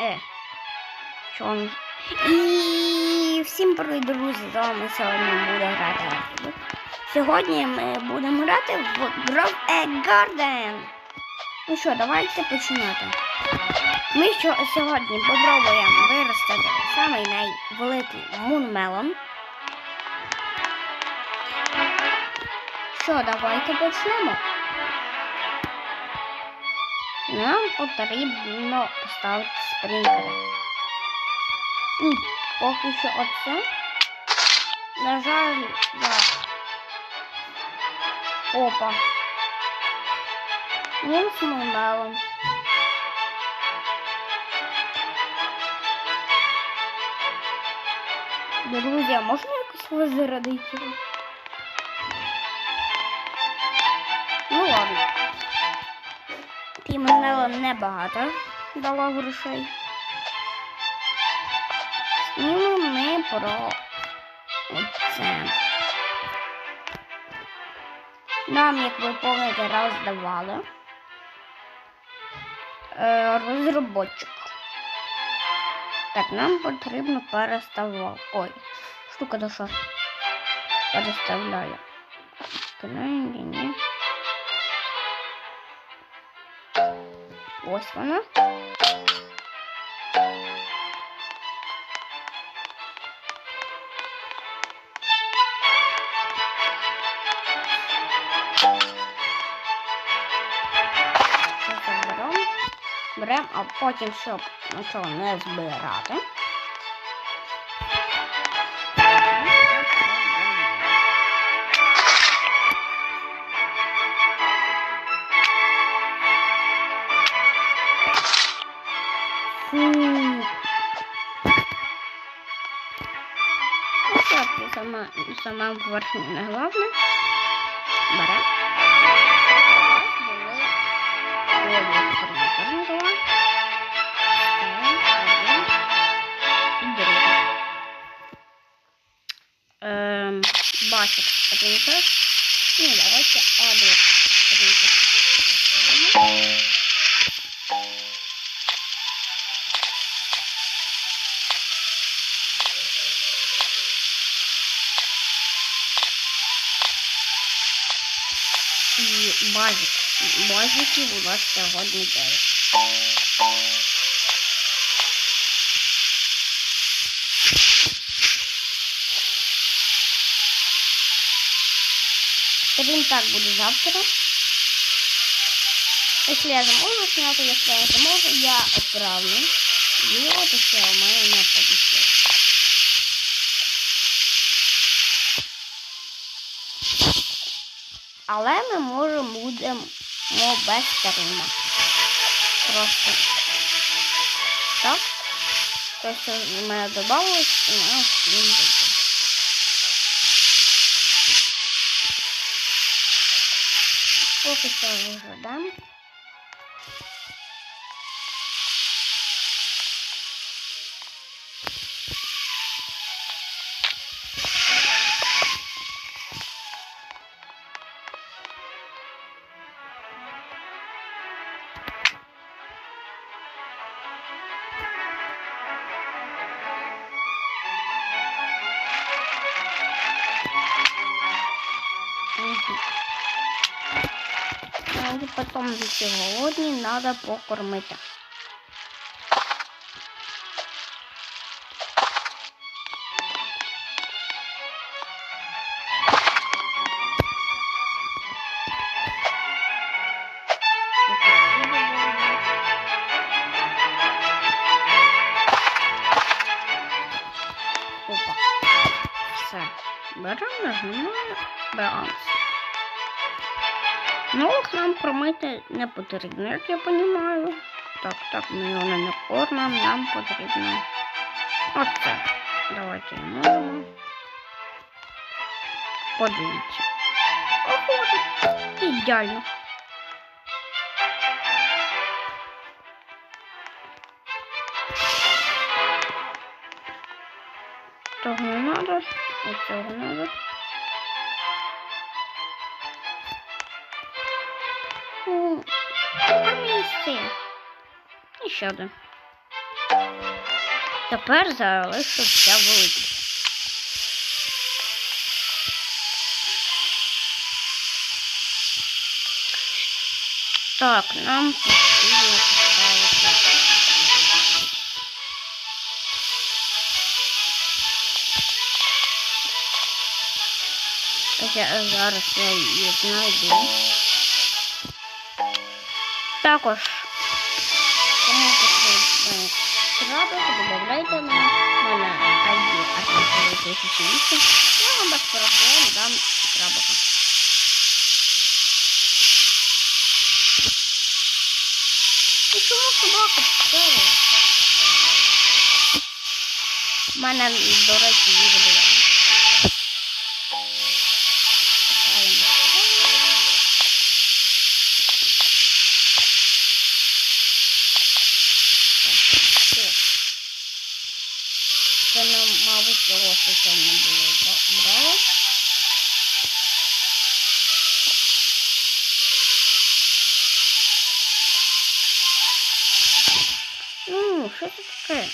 Е. Що он? І всім привіт, друзі! З вами сьогодні буде грати Сьогодні ми будемо грати в Grove a Garden. Ну що, давайте починати. Ми що сьогодні попробуємо виростити самий найвеликий мунмелон. Що, давайте почнемо. Нам потрібно поставити спринкери. І поки що оце. На жаль, я. Опа. Він смумелом. Друзі, а можна якось возродити? Ну ладно. Тімонело небагато дало грошей. Знімемо ми про оце. Нам, як ви пам'ятаєте, роздавали е, розробочок. Так, нам потрібно переставляти. Ой, штука душа переставляє. Ні, ні. Ось вона. Беремо, а потім, щоб нічого не збирати. Сама, сама верхня не головне. Бере. Були колі принтернувала. І. Ну, давайте один Базиків у нас сьогодні 9. Стрим так буде завтра. Если я замолву снять, если я не замолву, я отправлю. Видео, то все у мене не получилось. Але ми можемо будемо без стрима. Просто так. То, що в мене додалось, у мене він буде. Поки що виглядам. Потім голодні, треба покормити. Промити не потрібно, як я розумію. Так, так, ми його не кормимо, нам потрібно. Оце. Давайте йому. Подивіться. Ого, ідеально. Того не треба, оцього треба. Місці. І ще один. Тепер залишився великий. Так, нам потрібно поставити. Я зараз я її знайду. Також крабик, добавляйте на мене ID артикули 2008. Я вам без проблем дам крабика. І чому собака пішла? У мене, до речі, її була. Що?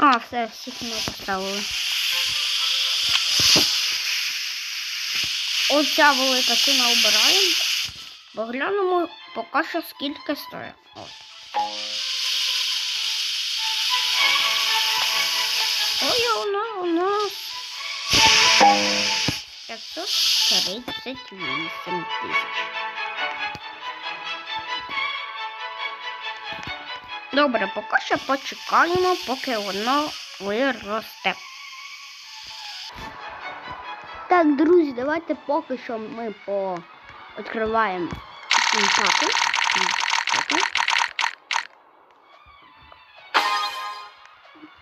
А, все, всіх ми поставили. Оця велика ціна обираємо. Бо глянемо поки що скільки стоїть. 538 тисяч. Добре, поки що почекаємо, поки воно виросте. Так, друзі, давайте поки що ми по паки. Паки.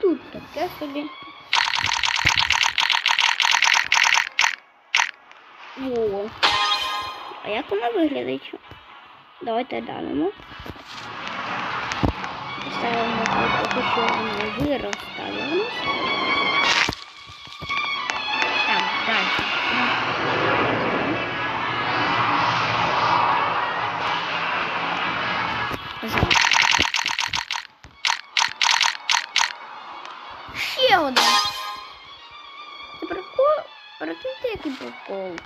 Тут таке собі. О. А як вона виглядить? Давайте глянемо. Ставимо поки що воно виростає. Так, далі. Ще один. Це прикол. Прикиньте, який прикол.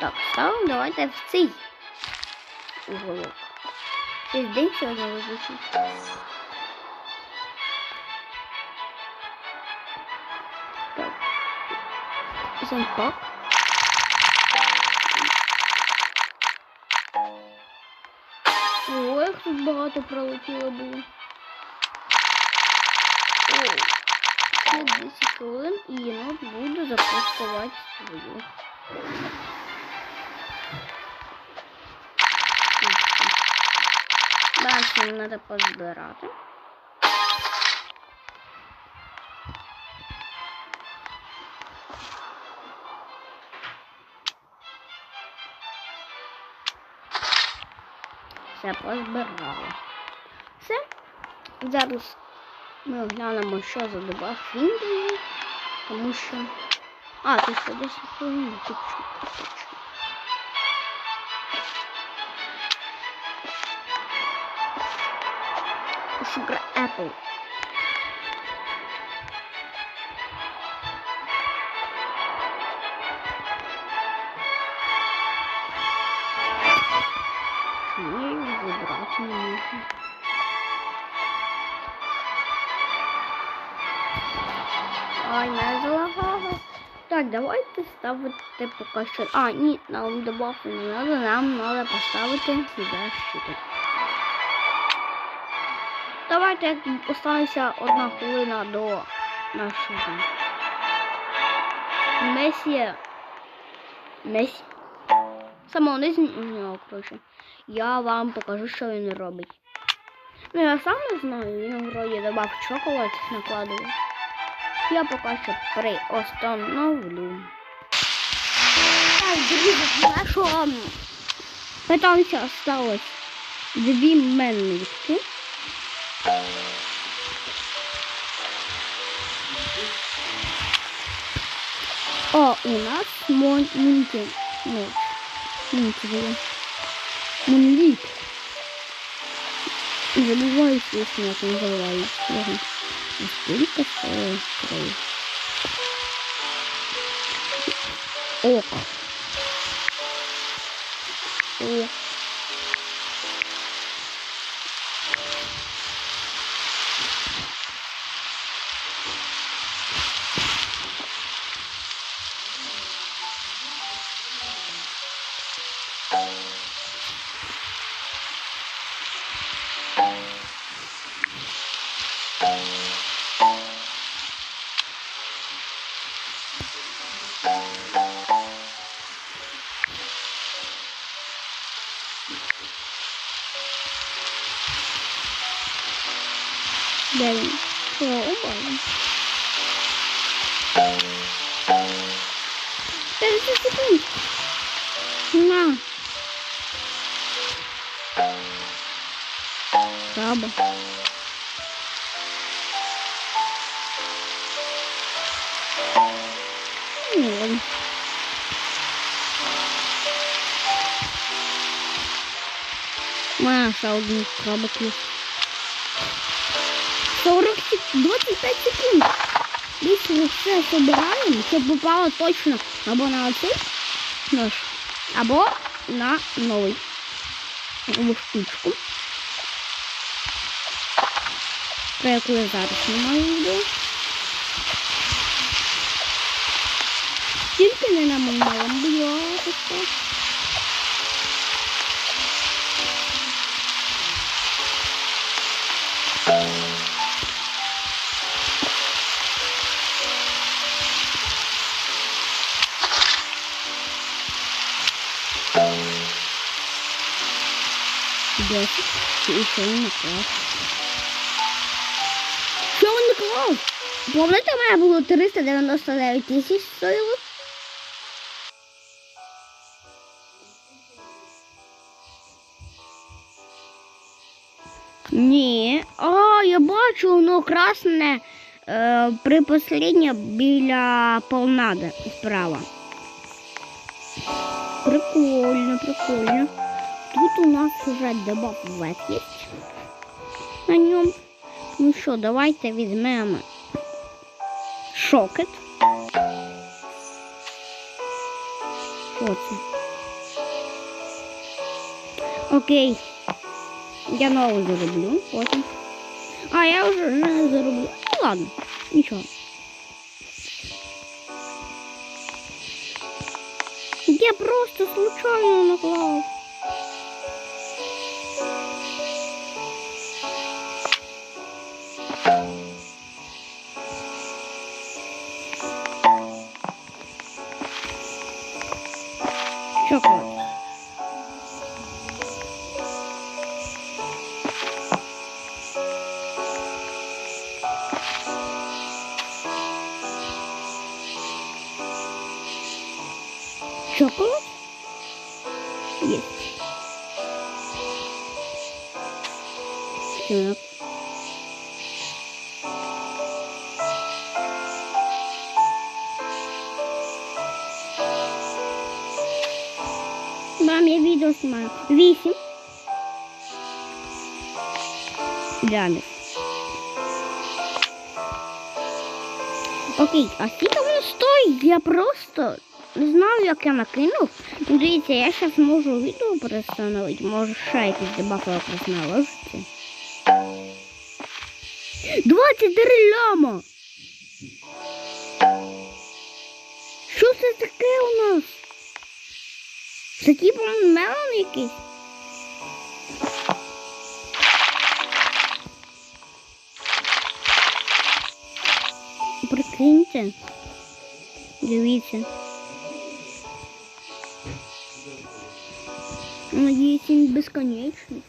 Так, ставимо давайте в цей уголок. Щось день сьогодні визначить. Так. Зампак. Ой, як тут багато пролетіло було. О, ще 10 хвилин і єнот буде запускувати свою. Далі нам треба позбирати. Все позбирали. Все. Зараз ми оглянемо, що за він дає. Тому що... А, ти що 10 хвилин, точно, Sugar Apple. Я його вибрати не можу? Ай, не залагало. Так, давайте ставити поки що. А, ні, нам добавки не треба, нам треба поставити сюди щиток. Давайте останеться одна хвилина до нашого Месія. Месі. Самого не знімав, коротше. Я вам покажу, що він робить. Ну, я сам не знаю, він вроді добав чоколад накладує. Я поки що приостановлю. Так, друзі, нашого питання осталось дві меннички. O u nas Mond Munchen. Нет. Мунчевые. Мунлик. Забываю, если я там завалю. Сколько стоит? Ок. Ок. Жаба. Ну, ладно. Маша, один крабок есть. 40 сек... 25 секунд. Если мы все собираем, чтобы попало точно або на оцей нож, або на новий нову штучку. Про яку я зараз не маю відео. Тільки не на моєму блядь. Десять. І наклав? Пам'ятаєте, у мене було 399 тисяч стоїло? Ні. А, я бачу, воно красне е, при посліднє біля полнада справа. Прикольно, прикольно. Тут у нас уже дебаф вет є на ньому. Ну що, давайте візьмемо шокет. Що це? Окей. Я нову зароблю потім. А, я вже не зароблю. Ну ладно, нічого. Я просто случайно наклав. Діамет. Окей, а скільки воно стоїть? Я просто не знаю, як я накинув. Ну, дивіться, я зараз можу відео перестановити. Може ще якісь дебафи якраз наложиться. 23 ляма! Що це таке у нас? Це типу мелон якийсь? Прикиньте. Дивіться. Надіюсь, він безконечний.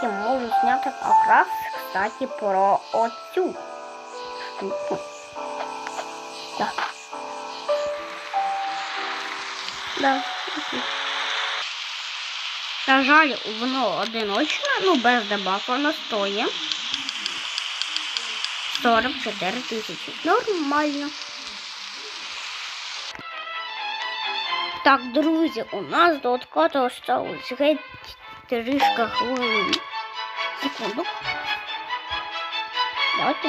Потім можу зняти якраз, кстати, про оцю штуку. Да. На жаль, воно одиночне, ну без дебафа воно стоїть. 44 тисячі. Нормально. Так, друзі, у нас до откату осталось геть трішка хвилин. Секунду. Давайте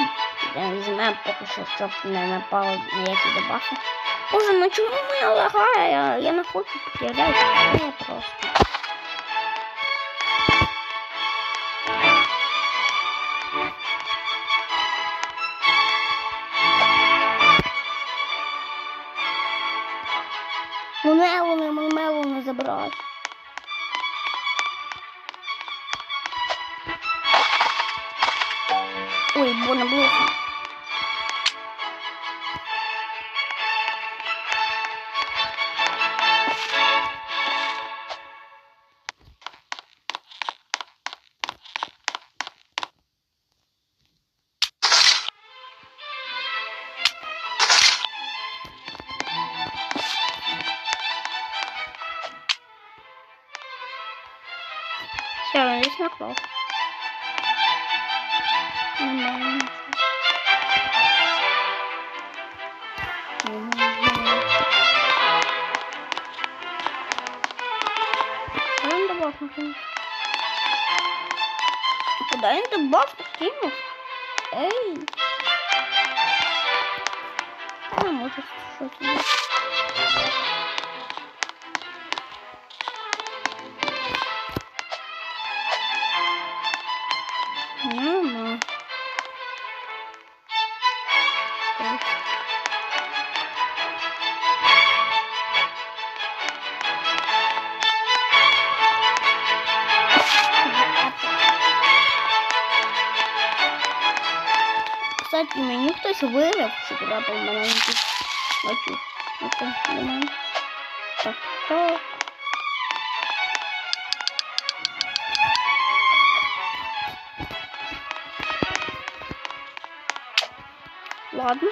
візьмемо поки що, щоб не напали ніякі дебафи. Боже, ну чому мене лагає? Я, я не хочу потеряти. Я просто. Куда он добавку кинул? Эй! Ну, может, что-то. Мені хтось вирив, що маленький. Бачу. Оце до. Так, так. Ладно.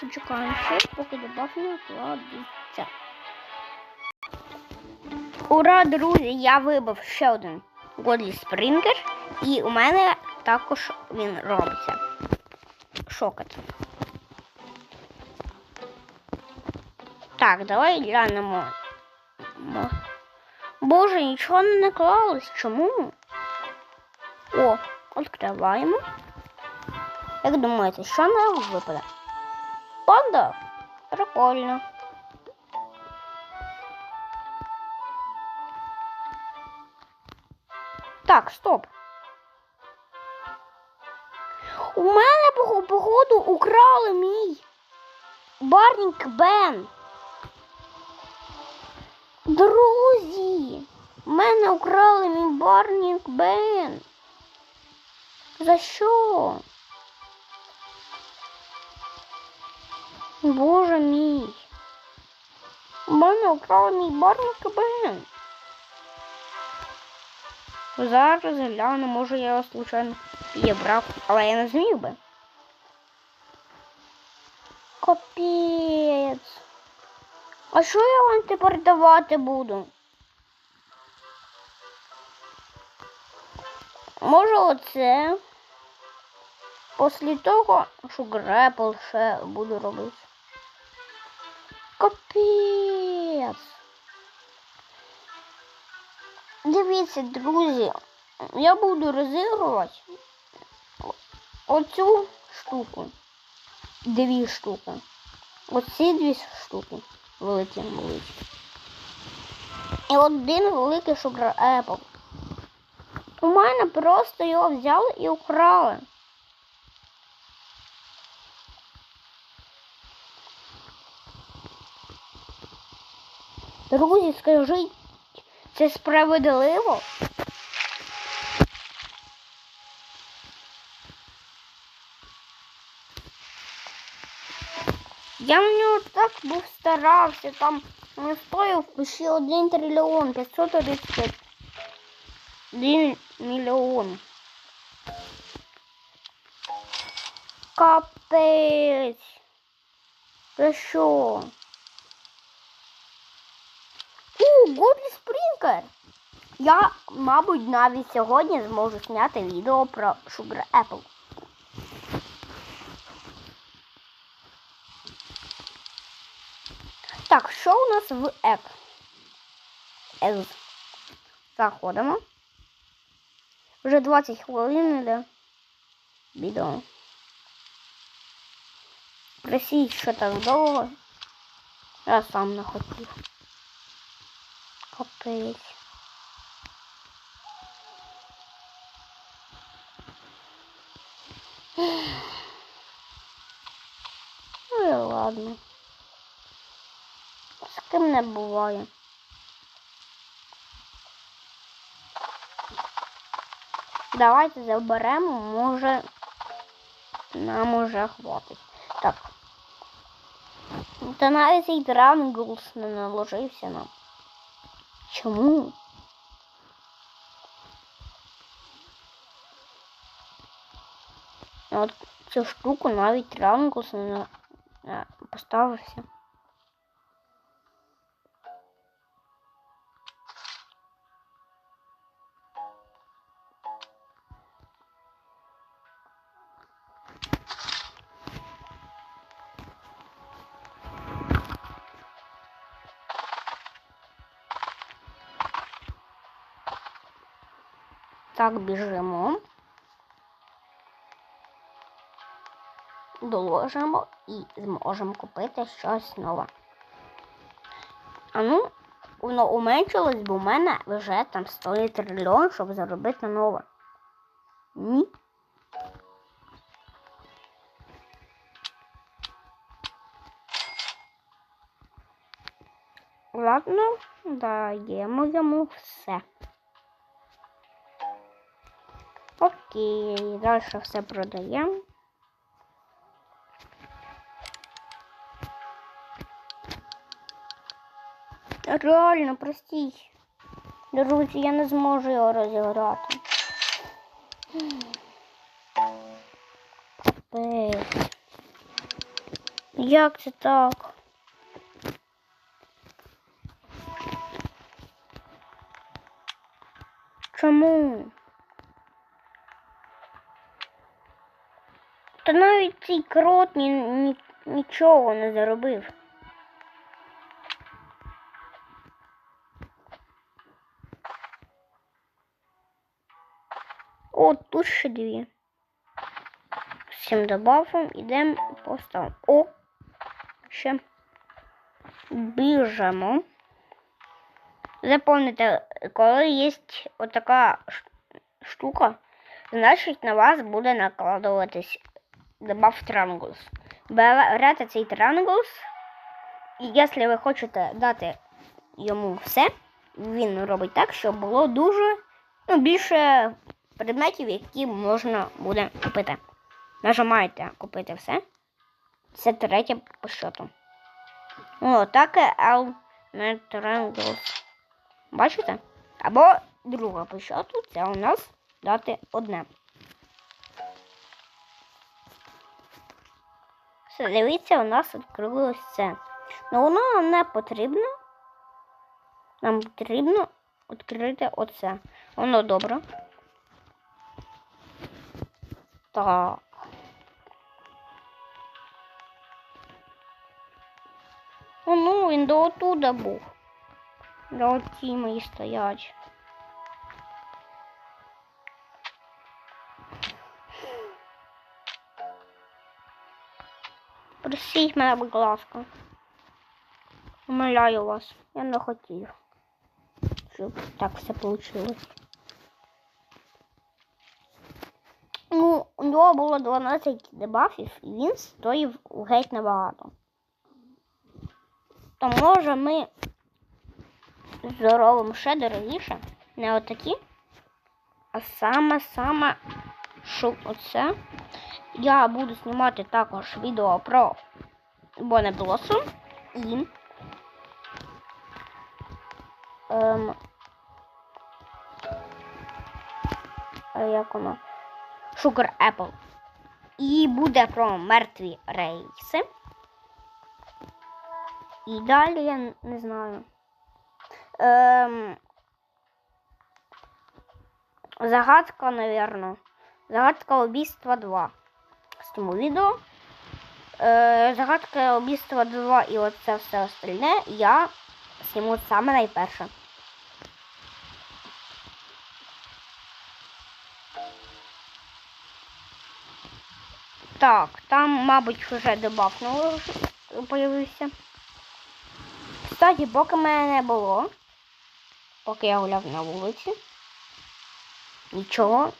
Почекаємо ще, поки добавлено кладеться. Ура, друзі! Я вибив ще один Годлі Спрингер, і у мене також він робиться. Шокот. Так, давай глянемо. Мо- Боже, нічого не наклалось. Чому? О, відкриваємо. Як думаєте, що на його випаде? Панда? Прикольно. Так, стоп. Походу украли мій барнік Бен. Друзі, мене украли мій барнік Бен. За що? Боже мій. Мене украли мій барнік Бен. Зараз гляну, може я його случайно її брав, але я не зміг би. Капець. А що я вам тепер давати буду? Може оце? Після того, що грепл ще буду робити. Капець. Дивіться, друзі, я буду розігрувати оцю штуку. Дві штуки. Оці дві штуки. Великі, великі. І один великий шугар Apple. У мене просто його взяли і украли. Друзі, скажіть, це справедливо? Я на нього так був старався, там не стоїв ще один трильйон 535. Один мільйон. Капець. Це що? У, Годлі Спрінкер. Я, мабуть, навіть сьогодні зможу зняти відео про Sugar Apple. Так, що у нас в ек? Ез. Заходимо. Вже 20 хвилин іде відео. Просіть, що так довго. Я сам не хотів. Капець. Ну і ладно. З ким не буває. Давайте заберемо, може нам уже хватить. Так. Та навіть цей дранглс не наложився нам. Чому? От цю штуку навіть дранглс не поставився. Так, біжимо. Доложимо і зможемо купити щось нове. А ну, воно уменшилось, бо в мене вже там стоїть трильйон, щоб заробити нове. Ні. Ладно, даємо йому все. Окей, далі все продаємо. Реально, простіть. Друзі, я не зможу його розіграти. Капець. Як це так? Цей крот ні, ні, нічого не заробив. О, тут ще дві. Всім добавим, ідемо поставимо. О! Ще біжимо. Запам'ятайте, коли є отака штука, значить на вас буде накладуватись добав трангус. Берете цей трангус, і якщо ви хочете дати йому все, він робить так, щоб було дуже ну, більше предметів, які можна буде купити. Нажимаєте купити все. Це третє по счету. О, так L Triangles. Бачите? Або друга по счету, це у нас дати одне. Дивіться, у нас відкрилось це. Ну воно нам не потрібно. Нам потрібно відкрити оце. Воно добре. Так. О, ну, він до отуда був. До оті мої стоять. Простіть мене, будь ласка. Умоляю вас. Я не хотів. Щоб так все вийшло. Ну, у нього було 12 дебафів, і він стоїв геть набагато. То може ми зробимо ще дорогіше. Не отакі, а саме-саме, що оце. Я буду знімати також відео про Бонеблосу і ем, е, як воно, Sugar Apple. І буде про мертві рейси. І далі я не знаю. Ем, загадка, напевно. Загадка убійства 2. З тому відео. Е, загадка убійства 2 і оце все остальне я зніму саме найперше. Так, там, мабуть, вже новий появився. Кстати, поки мене не було, поки я гуляв на вулиці, нічого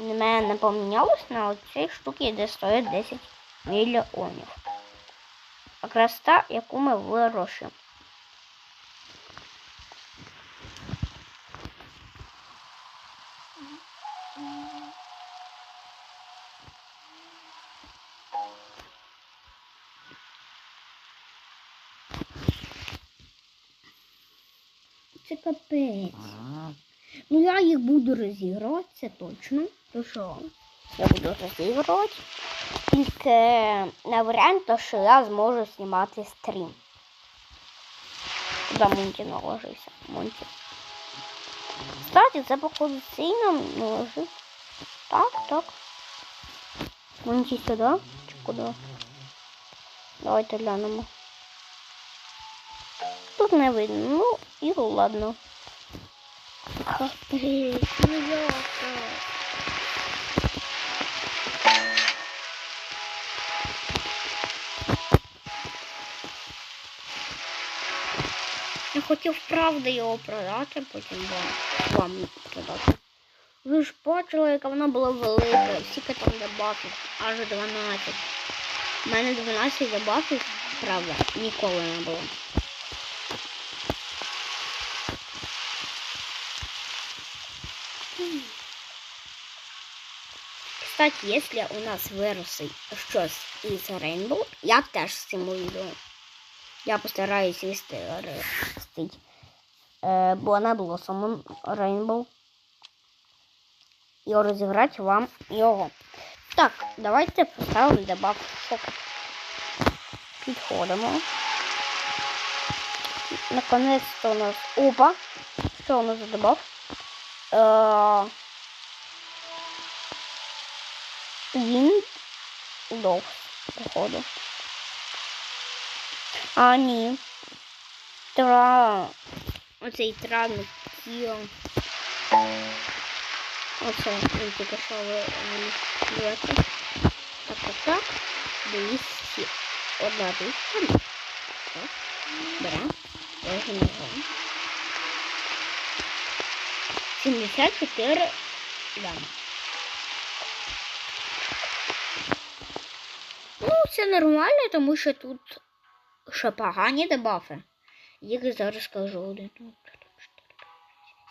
в мене не помінялось на цій штуці, де стоїть 10 мільйонів. Якраз та, яку ми вирощуємо. Це капець. Ну я їх буду розігрувати, це точно. То що? Я буду розігрувати. Тільки на варіант, то що я зможу знімати стрім. Куди Монті наложився? Монті. Кстати, це походу сильно наложив. Так, так. Монті сюди чи куди? Давайте глянемо. Тут не видно. Ну і ладно. Капець, ну як? Я хотів правда його продати, потім вам, вам продати. Ви ж бачили, яка вона була велика, скільки там дебафів, аж 12. У мене 12 дебафів, правда, ніколи не було. Кстати, если у нас виросить щось із Rainbow, я теж з цим відео. Я постараюсь вистити. Е, бо не було самим Rainbow. І розіграти вам його. Так, давайте поставимо дебаф шок. Підходимо. Наконець-то у нас. Опа! Що у нас за дебаф? Е, Він дов, походу. А, ні. Тра. Оцей травник тіло. Оце він тільки що вилізти. Так, так, так. 200. Одна тисяча. Так. Берем. Возьмем. 74 ляма. Ну, це нормально, тому що тут ще погані дебафи. Їх зараз скажу. Один,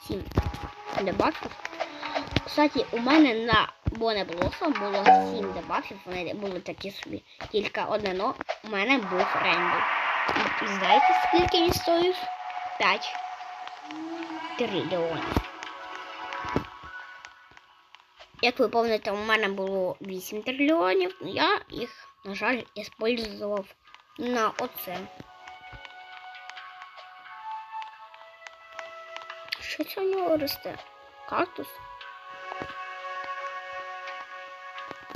Сім дебафів. Кстати, у мене на Бонеблосом було сім дебафів, вони були такі собі. Тільки одно у мене був Рейнбоу. І знаєте, скільки він стоїв? П'ять трильйонів. Як ви пам'ятаєте, у мене було 8 трильйонів, я їх, на жаль, использував на оце. Що у нього росте? Кактус?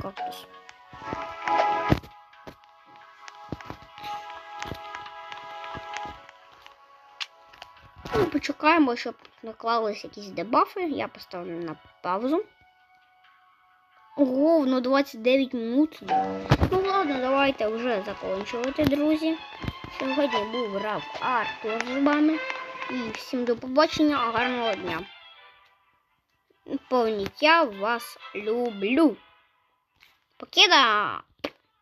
Кактус. Ну, почекаємо, щоб наклались якісь дебафи. Я поставлю на паузу. Ого, ну 29 минут. Ну ладно, давайте вже закінчувати, друзі. Сьогодні був грав Артур з вами. І всім до побачення, гарного дня. Повніть, я вас люблю. Покида!